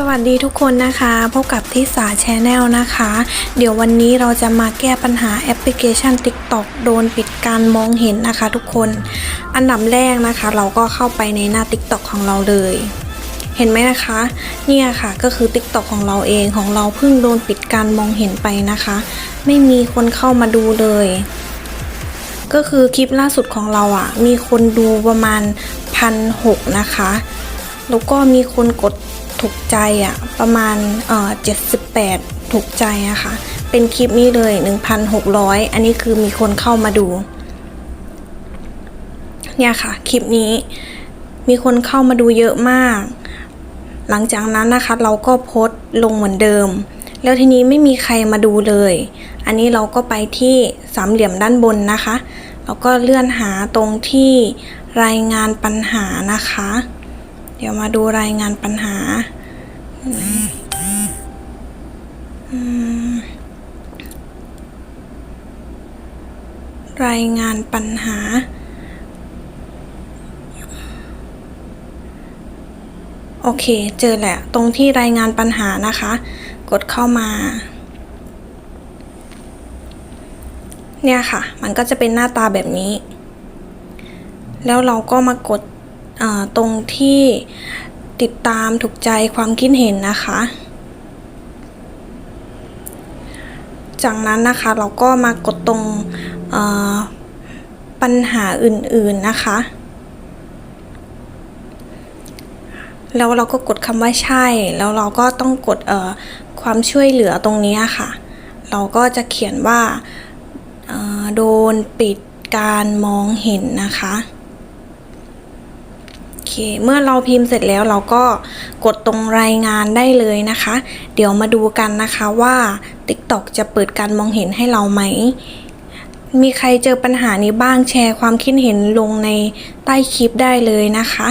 สวัสดีทุกคนนะคะ พบกับทิสาแชนแนลนะคะ เดี๋ยววันนี้เราจะมาแก้ปัญหาแอปพลิเคชัน TikTok โดนปิดการมองเห็นนะคะทุกคน อันดับแรกนะคะ เราก็เข้าไปในหน้า TikTok ของเราเลย เห็นไหมนะคะ เนี่ยค่ะก็คือ TikTok ของเราเองของเราเพิ่งโดนปิดการมองเห็นไปนะคะ ไม่มีคนเข้ามาดูเลย ก็คือคลิปล่าสุดของเราอะ่ะ มีคนดูประมาณพันหกนะคะ แล้วก็มีคนกด ถูกใจอะ่ะประมาณเอ่อ78 ถูกใจอะค่ะเป็นคลิปนี้เลย 1,600 อันนี้คือมีคนเข้ามาดู เนี่ยค่ะ คลิปนี้มีคนเข้ามาดูเยอะมาก หลังจากนั้นนะคะ เราก็โพสต์ลงเหมือนเดิม แล้วทีนี้ไม่มีใครมาดูเลย อันนี้เราก็ไปที่สามเหลี่ยมด้านบนนะคะแล้วก็เลื่อนหาตรงที่รายงานปัญหานะคะ เดี๋ยวมาดูรายงานปัญหาอรายงานปัญหา โอเค เจอแหละ ตรงที่รายงานปัญหานะคะ กดเข้ามา เนี่ยค่ะ มันก็จะเป็นหน้าตาแบบนี้ แล้วเราก็มากด ตรงที่ติดตามถูกใจความคิดเห็นนะคะ จากนั้นนะคะเราก็มากดตรงปัญหาอื่นๆนะคะ แล้วเราก็กดคำว่าใช่ แล้วเราก็ต้องกดความช่วยเหลือตรงนี้ค่ะ เราก็จะเขียนว่าโดนปิดการมองเห็นนะคะ เมื่อเราพิมพ์เสร็จแล้วเราก็กดตรงรายงานได้เลยนะคะ เดี๋ยวมาดูกันนะคะว่า TikTok จะเปิดการมองเห็นให้เราไหม มีใครเจอปัญหานี้บ้างแชร์ความคิดเห็นลงในใต้คลิปได้เลยนะคะ